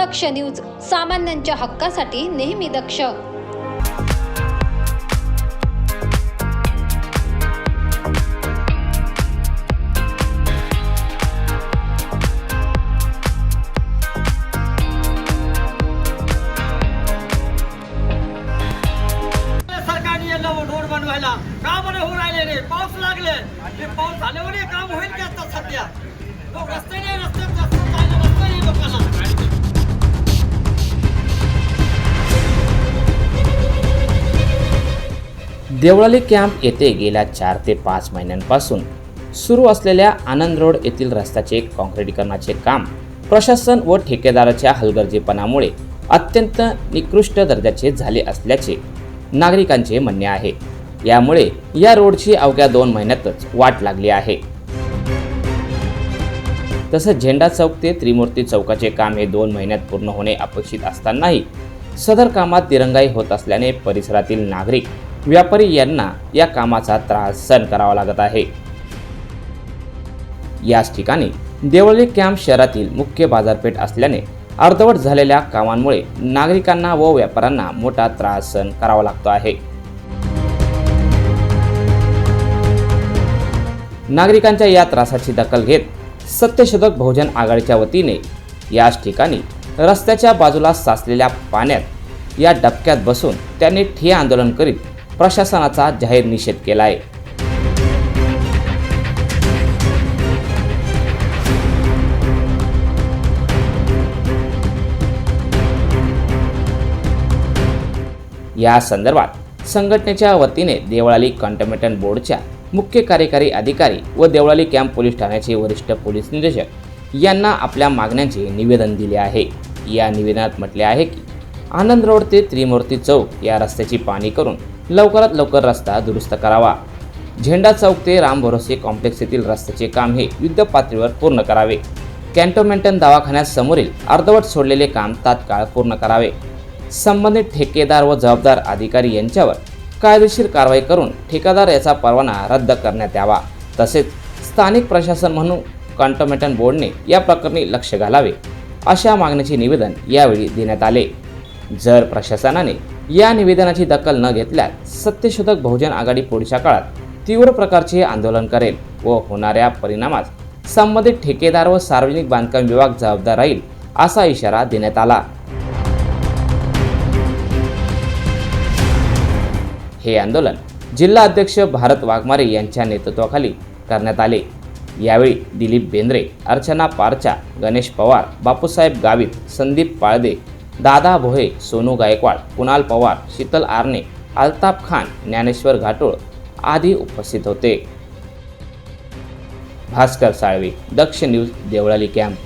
दक्ष news सामान्यांच्या हक्कासाठी नेहमी दक्ष. सरकारने रोड बनवायला का बरं होऊ राहिले रे? पाऊस लागले. ते पाऊस झाले देवळाली कॅम्प येथे गेल्या चार ते पाच महिन्यांपासून सुरू असलेल्या आनंद रोड येथील रस्त्याचे काँक्रिटीकरणाचे काम प्रशासन व ठेकेदाराच्या हलगर्जीपणामुळे अत्यंत निकृष्ट दर्जाचे झाले असल्याचे नागरिकांचे म्हणणे आहे. यामुळे या रोडची अवघ्या दोन महिन्यातच वाट लागली आहे. तसंच झेंडा चौक ते त्रिमूर्ती चौकाचे काम हे दोन महिन्यात पूर्ण होणे अपेक्षित असतानाही सदर कामात दिरंगाई होत असल्याने परिसरातील नागरिक व्यापारी यांना या कामाचा त्रास सहन करावा लागत आहे. याच ठिकाणी देवळी कॅम्प शहरातील मुख्य बाजारपेठ असल्याने अर्धवट झालेल्या कामांमुळे नागरिकांना व व्यापाऱ्यांना मोठा त्रास सहन करावा लागतो आहे. नागरिकांच्या या त्रासाची दखल घेत सत्यशोधक बहुजन आघाडीच्या वतीने याच ठिकाणी रस्त्याच्या बाजूला साचलेल्या पाण्यात या डबक्यात बसून त्यांनी ठिय्या आंदोलन करीत प्रशासनाचा जाहीर निषेध केला आहे या संदर्भात संघटनेच्या वतीने देवळाली कंटमेंटन बोर्डच्या मुख्य कार्यकारी अधिकारी व देवळाली कॅम्प पोलीस ठाण्याचे वरिष्ठ पोलीस निरीक्षक यांना आपल्या मागण्यांचे निवेदन दिले आहे. या निवेदनात म्हटले आहे की आनंद रोड ते त्रिमूर्ती चौक या रस्त्याची पाणी करून लवकरात लवकर रस्ता दुरुस्त करावा. झेंडा चौक ते राम भरोसे कॉम्प्लेक्स येथील रस्त्याचे काम हे युद्ध पातळीवर पूर्ण करावे. कॅन्टोमेंटन दवाखान्यासमोरील अर्धवट सोडलेले काम तात्काळ पूर्ण करावे. संबंधित ठेकेदार व जबाबदार अधिकारी यांच्यावर कायदेशीर कारवाई करून ठेकेदार याचा परवाना रद्द करण्यात यावा. तसेच स्थानिक प्रशासन म्हणून कॉन्टोमेंटन बोर्डने या प्रकरणी लक्ष घालावे अशा मागणीचे निवेदन यावेळी देण्यात आले. जर प्रशासनाने या निवेदनाची दखल न घेतल्यास सत्यशोधक बहुजन आघाडी पुढच्या काळात तीव्र प्रकारचे आंदोलन करेल व होणाऱ्या परिणामास संबंधित ठेकेदार व सार्वजनिक बांधकाम विभाग जबाबदार राहील असा इशारा देण्यात आला. हे आंदोलन जिल्हा अध्यक्ष भारत वाघमारे यांच्या नेतृत्वाखाली करण्यात आले. यावेळी दिलीप बेंद्रे अर्चना पारचा गणेश पवार बापूसाहेब गावित संदीप पाळदे दादा भोहे सोनू गायकवाड कुणाल पवार शीतल आरणे अल्ताफ खान ज्ञानेश्वर घाटोळ आदी उपस्थित होते. Bhaskar Salve Daksh news Deolali camp.